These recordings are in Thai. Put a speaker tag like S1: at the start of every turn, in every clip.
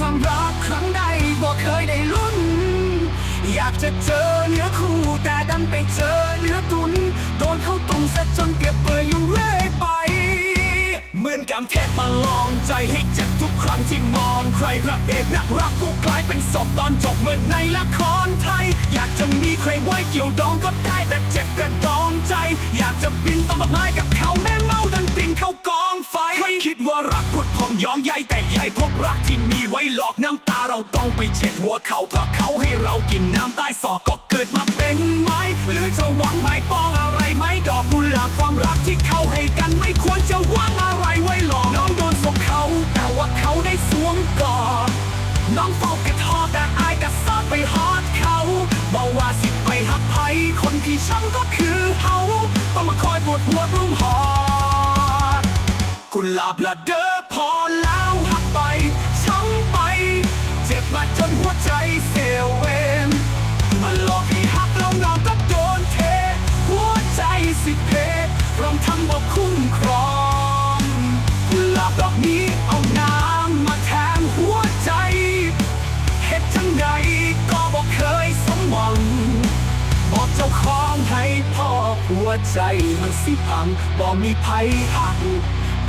S1: ความรักครั้งใดบอกเคยได้ลุ้น อยากจะเจอเนื้อคู่แต่ดันไปเจอเนื้อตุน โดนเข้าตรงซะจนเก็บเปื่อยอยู่เรื่อยไป เหมือนกำเทศมาลองใจให้เจ็บทุกครั้งที่มองใครพระเอกนักรักกูกลายเป็นศพตอนจบเหมือนในละครไทย อยากจะมีใครไว้เกี่ยวดองก็ได้แต่เจ็บกระดองใจ อยากจะบินต้องมาไม้กับ รักพุดพองยอมใยแต่ใหญ่พบรักที่มีไว้หลอกน้ำตาเราต้องไปเช็ดหัวเขาเพราะเขาให้เรากินน้ำใต้ศอกก็เกิดมาเป็นไม้หรือจะหวังไม่ปองอะไรไหมดอกกุหลาบความรักที่เขาให้กันไม่ควรจะหวังอะไรไว้หลอกน้องโดนสบเขา แต่ว่าเขาได้สวมกอดน้องเฝ้ากระทอแต่อายกระซอดไปฮอดเขาบอกว่าสิไปหักไผคนที่ช้ำก็คือเขาต้องมาคอยปวดหัวรุมหอดกุหลาบละเด้อ อแล้วหักไปช้ำไป เจ็บมาจนหัวใจเสียเวนมาหลอกให้หักแล้วน้องก็โดนเท หัวใจสิเพรวมทั้งบอกคุ้มครองกุหลาบดอกนี้เอาน้ำมาแทงหัวใจเฮ็ดจังใดก็บอกเคยสมหวังบอกเจ้าของให้พ่อหัวใจมันสิพังบอกมีภัยหัก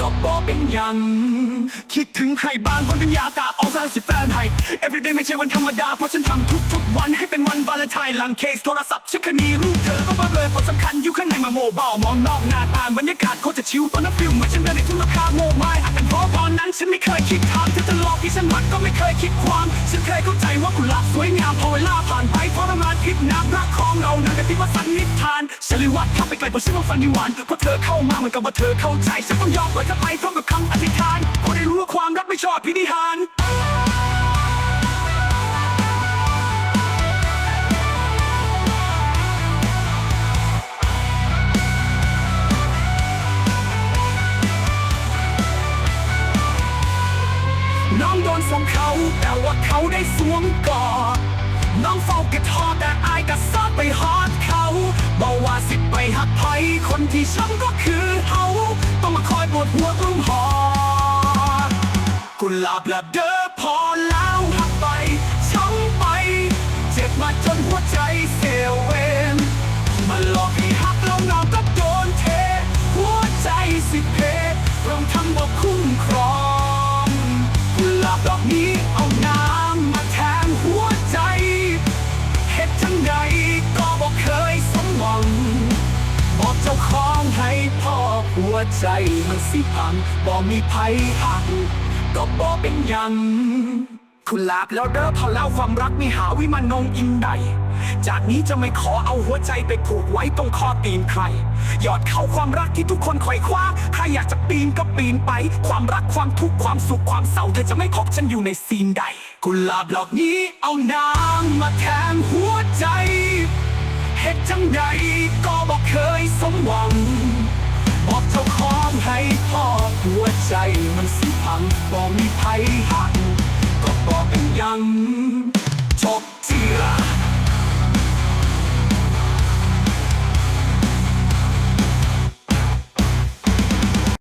S1: ก็บอกเป็นยัง คิดถึงใครบ้างคนเป็นยากาออกซาสิแฟนให้ everyday ไม่ใช่วันธรรมดา เพราะฉันทำทุกทุกๆวันให้เป็นวันวาเลนไทน์หลังเคสโทรศัพท์ฉันแค่มีรูปเธอก็บ้าเลยเพราะสำคัญอยู่ข้างในมาโมบายมองนอกหน้าตาบรรยากาศโคตรจะชิวตอนนั้นฟิลเหมือนฉันเดินในทุ่งราคาโมไม้อาจเป็นเพราะตอนนั้นฉันไม่เคยคิดทางเธอจะหลอกที่ฉันรักก็ไม่เคยคิดความ ฉันเคยเข้าใจว่ากุหลาบสวยงามพอเวลาผ่าน วัดข้าไปไกลเพราะฉันว่าฝันนิวานเพราะเธอเข้ามาเหมือนกับว่าเธอเข้าใจฉันต้องยอมเปิดเธอไปพร้อมกับคำอธิษฐานพราะได้รู้ว่าความรักไม่ชอบพินิหารน้องโดนสวมเขา แต่ว่าเขาได้สวมกอดน้องเฝ้ากระทอแต่อายกระซอดไปฮอ ที่ช้ำก็คือเขาต้องมาคอยปวดหัวรุมหอกุหลาบละเดิม ใจมันสิพังบอกมีภัยหักก็บอกเป็นยังคุณลาบแล้วเด้อพอเล่าความรักไม่หาวิมานงอินใด จากนี้จะไม่ขอเอาหัวใจไปผูกไว้ตรงคอตีนใครยอดเข้าความรักที่ทุกคนคอยคว้า ใครอยากจะปีนก็ปีนไป ความรักความทุกข์ความสุขความเศร้าเธอจะไม่ขอบฉันอยู่ในซีนใด กุหลาบดอกนี้เอาน้ำมาแทงหัวใจเฮ็ดจังใดก็บอกเคยสมหวังบอกเจ้าขอ ให้พ่อหัวใจมันสิพังบอกมีภัยหักก็บอกกันยังจบทีละ